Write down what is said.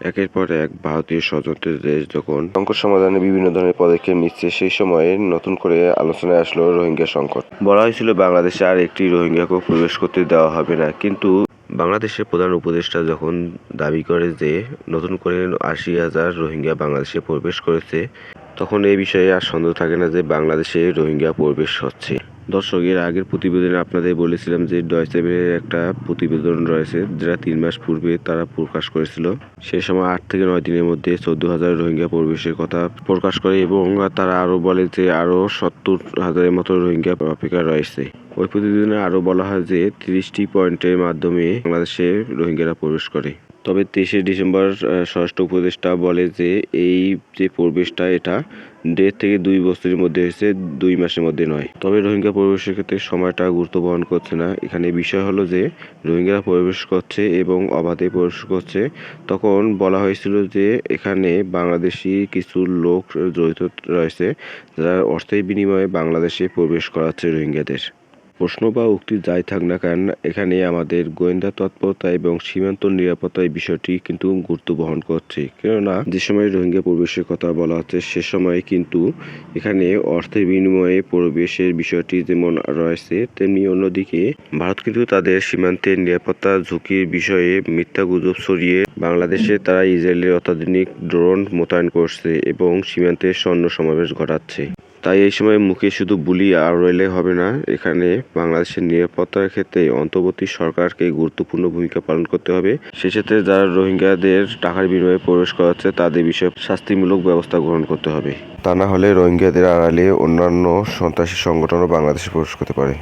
একের পর এক ভারতীয় স্বতন্ত্র দেশ যখন সংকট সমাধানে বিভিন্ন ধরনের পদক্ষেপ নিচ্ছে সেই সময়ে নতুন করে আলোচনায় আসলো রোহিঙ্গা সংকট। বলা হয়েছিল বাংলাদেশে আর একটি রোহিঙ্গাকেও প্রবেশ করতে দেওয়া হবে না কিন্তু বাংলাদেশের প্রধান উপদেষ্টা যখন দাবি করে যে নতুন করে আশি হাজার রোহিঙ্গা বাংলাদেশে প্রবেশ করেছে তখন এই বিষয়ে আর সন্দেহ থাকে না যে বাংলাদেশে রোহিঙ্গা প্রবেশ হচ্ছে। দর্শক এর আগের প্রতিবেদনে আপনাদের বলেছিলাম যে ডয়সেবের একটা প্রতিবেদন রয়েছে, যেটা তিন মাস পূর্বে তারা প্রকাশ করেছিল। সে সময় আট থেকে নয় দিনের মধ্যে চোদ্দ হাজার রোহিঙ্গা প্রবেশের কথা প্রকাশ করে এবং তারা আরও বলে যে আরও সত্তর হাজারের মতো রোহিঙ্গা অপেক্ষা রয়েছে। ওই প্রতিবেদনে আরও বলা হয় যে তিরিশটি পয়েন্টের মাধ্যমে বাংলাদেশে রোহিঙ্গারা প্রবেশ করে। তবে তেইশে ডিসেম্বর স্বরাষ্ট্র উপদেষ্টা বলে যে এই যে প্রবেশটা, এটা দেড় থেকে দুই বছরের মধ্যে হয়েছে, দুই মাসের মধ্যে নয়। তবে রোহিঙ্গা প্রবেশের ক্ষেত্রে সময়টা গুরুত্ব বহন করছে না। এখানে বিষয় হলো যে রোহিঙ্গারা প্রবেশ করছে এবং অবাধে প্রবেশ করছে। তখন বলা হয়েছিল যে এখানে বাংলাদেশি কিছু লোক জড়িত রয়েছে, যারা অর্থের বিনিময়ে বাংলাদেশে প্রবেশ করাচ্ছে রোহিঙ্গাদের। প্রশ্ন বা উক্তি যাই থাক না কেন এখানে আমাদের গোয়েন্দা তৎপরতা এবং সীমান্ত নিরাপত্তা বিষয়টি কিন্তু গুরুত্ব বহন করছে। কেননা, যে সময় রোহিঙ্গা প্রবেশের কথা বলা হচ্ছে, সে সময় কিন্তু এখানে অর্থের বিনিময়ে প্রবেশের বিষয়টি যেমন রয়েছে, তেমনি অন্যদিকে ভারত কিন্তু তাদের সীমান্তের নিরাপত্তা ঝুঁকির বিষয়ে মিথ্যা গুজব ছড়িয়ে বাংলাদেশে তারা ইসরায়েলের অত্যাধুনিক ড্রোন মোতায়েন করছে এবং সীমান্তে সৈন্য সমাবেশ ঘটাচ্ছে। তাই এই সময় মুখে শুধু বুলি আর রইলে হবে না, এখানে বাংলাদেশের নিরাপত্তার ক্ষেত্রে অন্তর্বর্তী সরকারকে গুরুত্বপূর্ণ ভূমিকা পালন করতে হবে। সেক্ষেত্রে যারা রোহিঙ্গাদের টাকার বিনিময়ে প্রবেশ করাচ্ছে, তাদের বিষয়ে শাস্তিমূলক ব্যবস্থা গ্রহণ করতে হবে। তা না হলে রোহিঙ্গাদের আড়ালে অন্যান্য সন্ত্রাসী সংগঠনও বাংলাদেশে প্রবেশ করতে পারে।